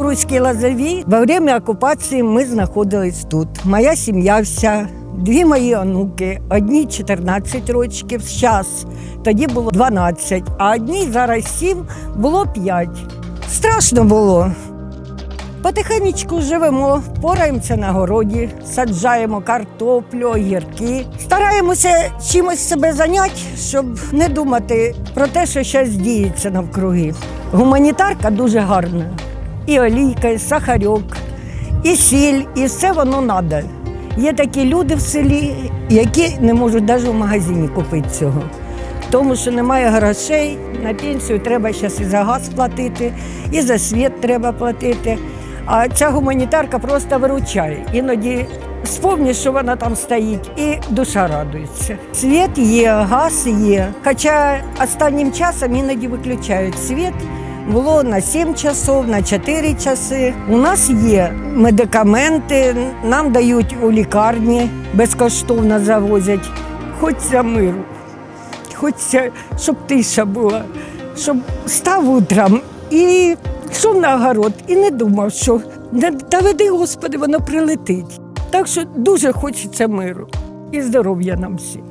Білоруській Лазові во время окупації ми знаходились тут. Моя сім'я вся, дві мої онуки, одні 14 років, зараз, тоді було 12, а одній зараз 7, було 5. Страшно було. Потихенечку живемо, пораємося на городі, саджаємо картоплю, огірки. Стараємося чимось себе зайняти, щоб не думати про те, що зараз діється навкруги. Гуманітарка дуже гарна. І олійка, і сахарок, і сіль, і все воно треба. Є такі люди в селі, які не можуть навіть в магазині купити цього. Тому що немає грошей, на пенсію треба зараз і за газ платити, і за світ треба платити. А ця гуманітарка просто виручає. Іноді сповнюєш, що вона там стоїть, і душа радується. Світ є, газ є. Хоча останнім часом іноді виключають світ. Було на 7 часов, на 4 часи. У нас є медикаменти, нам дають у лікарні, безкоштовно завозять. Хочеться миру, хочеться, щоб тиша була, щоб став утром і йшов на огород і не думав, що «Да- та веди, Господи, воно прилетить. Так що дуже хочеться миру і здоров'я нам всім.